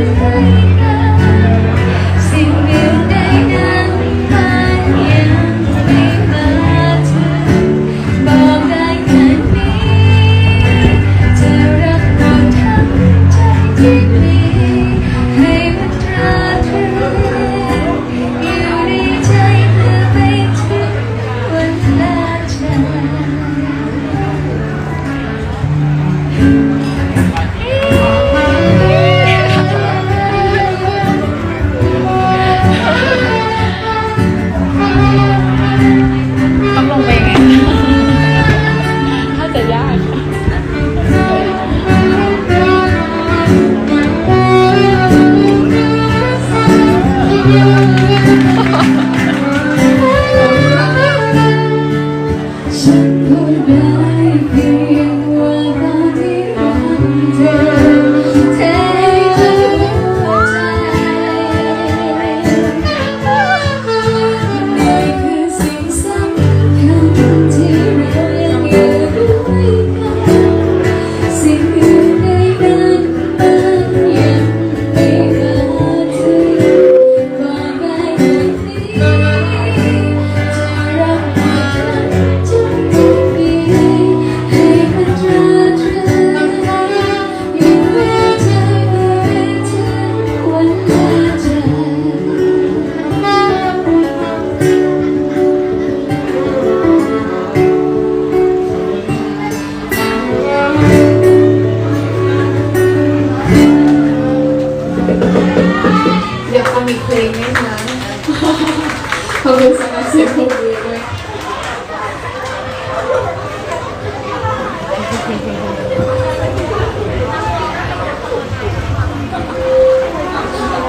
Amen.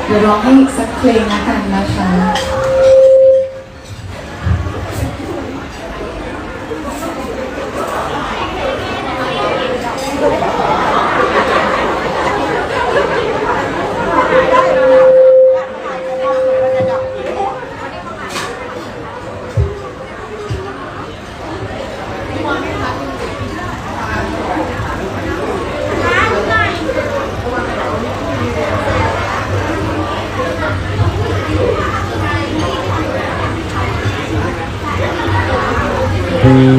เดี๋ยวร้องให้อีกสักเพลงละกันนะคะ Yeah.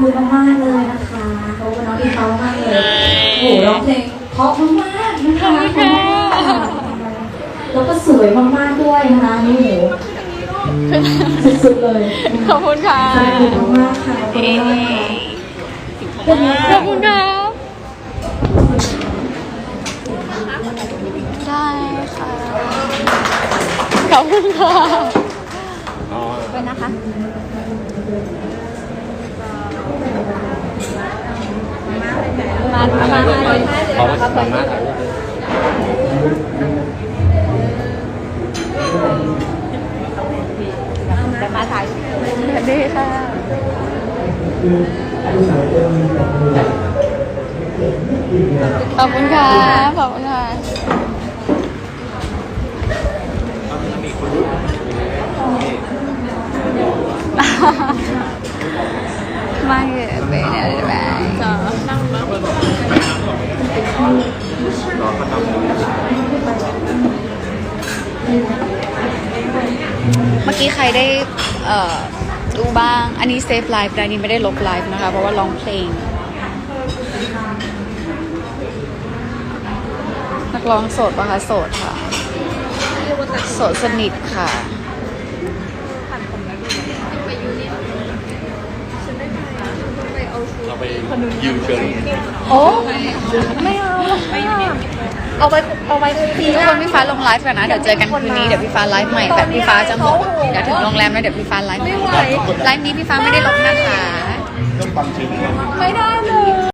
คุณมากๆเลยนะคะขอบคุณน้องพี่เขามากเลยโอ้หร้องเพลงเพราะมากๆนะคะแล้วก็สวยมากๆด้วยนะคะนี่โหสุดๆเลยขอบคุณค่ะขอบคุณมากค่ะขอบคุณมากขอบคุณครับได้ค่ะ ขอบคุณค่ะไปนะคะ มามามามาเขาสามารถถ่ายรูปจะมาถ่ายสวัสดีค่ะขอบคุณค่ะขอบคุณค่ะ มาเยอะไปเนี่ยเลยไปเมื่อกี้ใครได้เอ่อดูบ้าง อันนี้เซฟไลฟ์แต่อันนี้ไม่ได้ลบไลฟ์นะคะ เพราะว่าร้องเพลง นักร้องโสดปะคะโสดค่ะ โสดสนิทค่ะ เราไป ยืมเชิญโอ้ไม่เอาเอาไปเอาไปทีทุกคนพี่ฟ้าลงไลฟ์กันนะ เดี๋ยวเจอกันคืนนี้ เดี๋ยวพี่ฟ้าไลฟ์ใหม่แต่พี่ฟ้าจะหมดเดี๋ยวถึงโรงแรมแล้วเดี๋ยวพี่ฟ้าไลฟ์ใหม่ไลฟ์นี้พี่ฟ้าไม่ได้ลบนะคะ ต้องฟังชื่อไม่ได้เลย